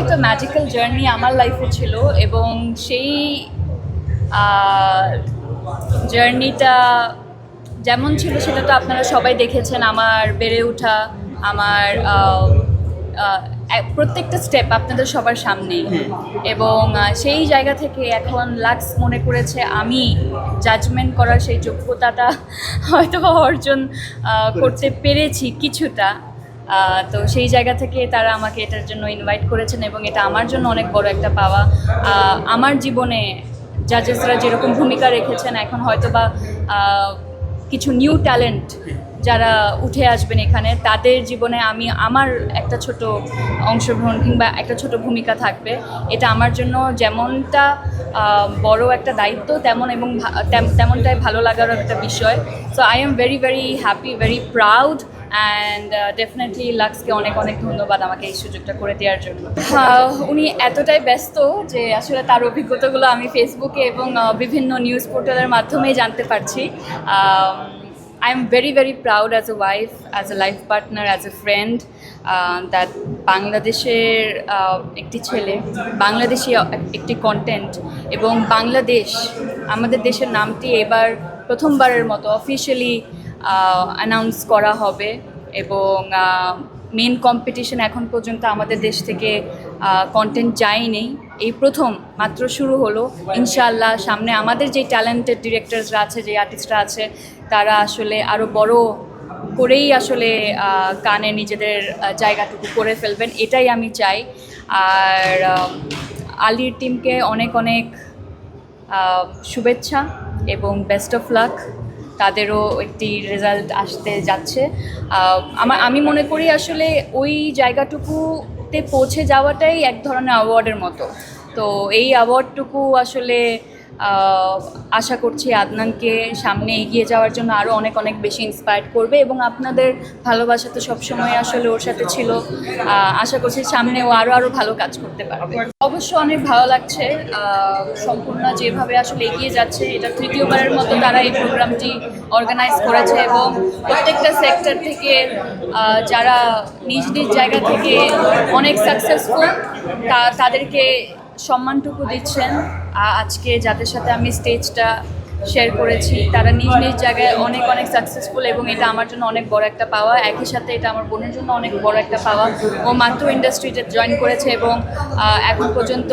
একটা magical journey আমার লাইফে ছিল এবং সেই জার্নিটা যেমন ছিল সেটা তো আপনারা সবাই দেখেছেন আমার বেড়ে ওঠা আমার প্রত্যেকটা স্টেপ আপনাদের সবার সামনেই এবং সেই জায়গা থেকে এখন লাক্স মনে করেছে আমি জাজমেন্ট করার সেই যোগ্যতাটা হয়তো অর্জন করতে পেরেছি কিছুটা। তো সেই জায়গা থেকে তারা আমাকে এটার জন্য ইনভাইট করেছেন এবং এটা আমার জন্য অনেক বড় একটা পাওয়া। আমার জীবনে জাজেসরা যেরকম ভূমিকা রেখেছেন, এখন হয়তো বা কিছু নিউ ট্যালেন্ট যারা উঠে আসবেন এখানে, তাদের জীবনে আমি আমার একটা ছোট অংশগ্রহণ কিংবা একটা ছোট ভূমিকা থাকবে। এটা আমার জন্য যেমনটা বড় একটা দায়িত্ব, তেমন এবং তেমনটাই ভালো লাগারও একটা বিষয়। So I am very very happy very proud and definitely লাক্সকে অনেক অনেক ধন্যবাদ আমাকে এই সুযোগটা করে দেওয়ার জন্য। উনি এতটাই ব্যস্ত যে আসলে তার অভিজ্ঞতাগুলো আমি ফেসবুকে এবং বিভিন্ন নিউজ পোর্টালের মাধ্যমেই জানতে পারছি। I am very very proud as a wife as a life partner as a friend that বাংলাদেশের একটি ছেলে, বাংলাদেশি একটি কন্টেন্ট এবং বাংলাদেশ, আমাদের দেশের নামটি এবার প্রথমবারের মতো অফিসিয়ালি অ্যানাউন্স করা হবে এবং মেন কম্পিটিশন এখন পর্যন্ত আমাদের দেশ থেকে কন্টেন্ট যায়নি। এই প্রথম মাত্র শুরু হলো। ইনশাআল্লাহ সামনে আমাদের যে ট্যালেন্টেড ডিরেক্টরসরা আছে, যে আর্টিস্টরা আছে, তারা আসলে আরও বড় করেই আসলে গানে নিজেদের জায়গাটুকু করে ফেলবেন। এটাই আমি চাই। আর আলির টিমকে অনেক অনেক শুভেচ্ছা এবং বেস্ট অফ লাক তাদেরও একটি রেজাল্ট আসতে যাচ্ছে। আমার আমি মনে করি আসলে ওই জায়গাটুকুতে পৌঁছে যাওয়াটাই এক ধরনের অ্যাওয়ার্ডের মতো। তো এই অ্যাওয়ার্ডটুকু আসলে আশা করছি আদনানকে সামনে এগিয়ে যাওয়ার জন্য আরও অনেক অনেক বেশি ইন্সপায়ার করবে এবং আপনাদের ভালোবাসা তো সবসময় আসলে ওর সাথে ছিল। আশা করছি সামনে ও আরও আরও ভালো কাজ করতে পারবে। অবশ্য অনেক ভালো লাগছে সম্পূর্ণ যেভাবে আসলে এগিয়ে যাচ্ছে, এটা তৃতীয়বারের মতো তারা এই প্রোগ্রামটি অর্গানাইজ করেছে এবং প্রত্যেকটা সেক্টর থেকে যারা নিজ নিজ জায়গা থেকে অনেক সাকসেসফুল তা, তাদেরকে সম্মানটুকু দিচ্ছেন। আজকে যাদের সাথে আমি স্টেজটা শেয়ার করেছি, তারা নিজ নিজ জায়গায় অনেক অনেক সাকসেসফুল এবং এটা আমার জন্য অনেক বড় একটা পাওয়া। একই সাথে এটা আমার বোনের জন্য অনেক বড় একটা পাওয়া। ও মাত্র ইন্ডাস্ট্রিতে জয়েন করেছে এবং এখন পর্যন্ত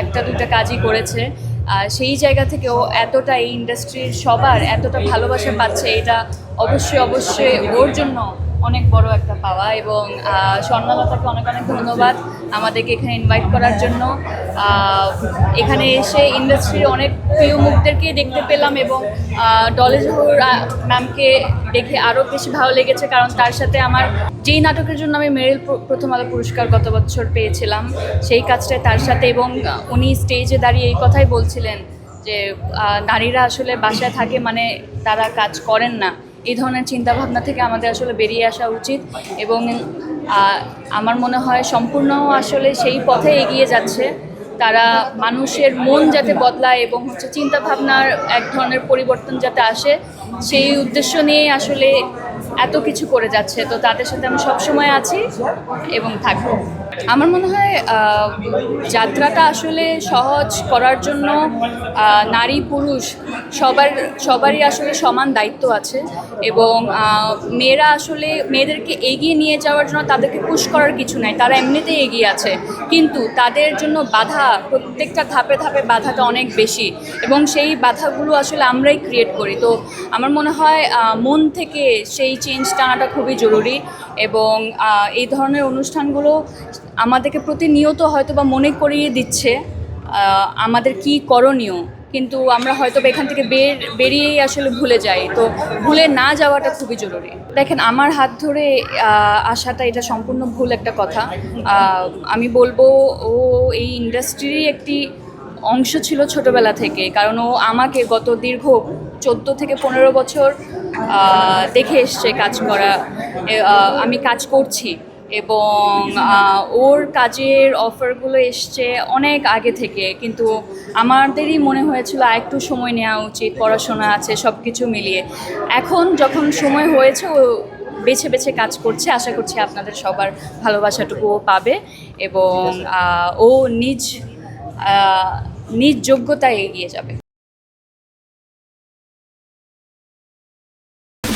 একটা, দুটা কাজই করেছে। আর সেই জায়গা থেকে ও এতটা এই ইন্ডাস্ট্রির সবার এতটা ভালোবাসা পাচ্ছে, এটা অবশ্যই অবশ্যই ওর জন্য অনেক বড় একটা পাওয়া এবং স্বর্ণলতাকে অনেক অনেক ধন্যবাদ আমাদেরকে এখানে ইনভাইট করার জন্য। এখানে এসে ইন্ডাস্ট্রির অনেক প্রিয় মুখদেরকে দেখতে পেলাম এবং ডলে জহুর ম্যামকে দেখে আরও বেশি ভালো লেগেছে কারণ তার সাথে আমার যেই নাটকের জন্য আমি মেরিল প্র- প্রথম আলো পুরস্কার গত বছর পেয়েছিলাম, সেই কাজটাই তার সাথে এবং উনি স্টেজে দাঁড়িয়ে এই কথাই বলছিলেন যে নারীরা আসলে বাসায় থাকে মানে তারা কাজ করেন না। এই ধরনের চিন্তাভাবনা থেকে আমাদের আসলে বেরিয়ে আসা উচিত এবং আমার মনে হয় সম্পূর্ণ আসলে সেই পথে এগিয়ে যাচ্ছে। তারা মানুষের মন যাতে বদলায় এবং হচ্ছে চিন্তাভাবনার এক ধরনের পরিবর্তন যাতে আসে, সেই উদ্দেশ্য নিয়ে আসলে এত কিছু করে যাচ্ছে, তো তাদের সাথে আমি সবসময় আছি এবং থাকব। আমার মনে হয় যাত্রাটা আসলে সহজ করার জন্য নারী, পুরুষ সবার, সবারই আসলে সমান দায়িত্ব আছে এবং মেয়েরা আসলে মেয়েদেরকে এগিয়ে নিয়ে যাওয়ার জন্য তাদেরকে পুশ করার কিছু নাই, তারা এমনিতেই এগিয়ে আছে। কিন্তু তাদের জন্য বাধা, প্রত্যেকটা ধাপে ধাপে বাধাটা অনেক বেশি এবং সেই বাধাগুলো আসলে আমরাই ক্রিয়েট করি। তো আমার মনে হয় মন থেকে সেই চেঞ্জটা আনাটা খুবই জরুরি এবং এই ধরনের অনুষ্ঠানগুলো আমাদেরকে প্রতিনিয়ত হয়তো বা মনে করিয়ে দিচ্ছে আমাদের কি করণীয়, কিন্তু আমরা হয়তো এখান থেকে বের, বেরিয়েই আসলে ভুলে যাই। তো ভুলে না যাওয়াটা খুবই জরুরি। দেখেন, আমার হাত ধরে আসাটা এটা সম্পূর্ণ ভুল একটা কথা। আমি বলব, ও এই ইন্ডাস্ট্রিরই একটি অংশ ছিল ছোটবেলা থেকে। কারণ ও আমাকে গত দীর্ঘ চোদ্দ থেকে পনেরো বছর দেখে এসছে কাজ করা আমি কাজ করছি। এবং ওর কাজের অফারগুলো এসছে অনেক আগে থেকে, কিন্তু আমাদেরই মনে হয়েছিল একটু সময় নেওয়া উচিত, পড়াশোনা আছে সব কিছু মিলিয়ে। এখন যখন সময় হয়েছে, ও বেছে বেছে কাজ করছে, আশা করছি আপনাদের সবার ভালোবাসাটুকুও পাবে। এবং ও নিজ নিজ যোগ্যতায় এগিয়ে যাবে।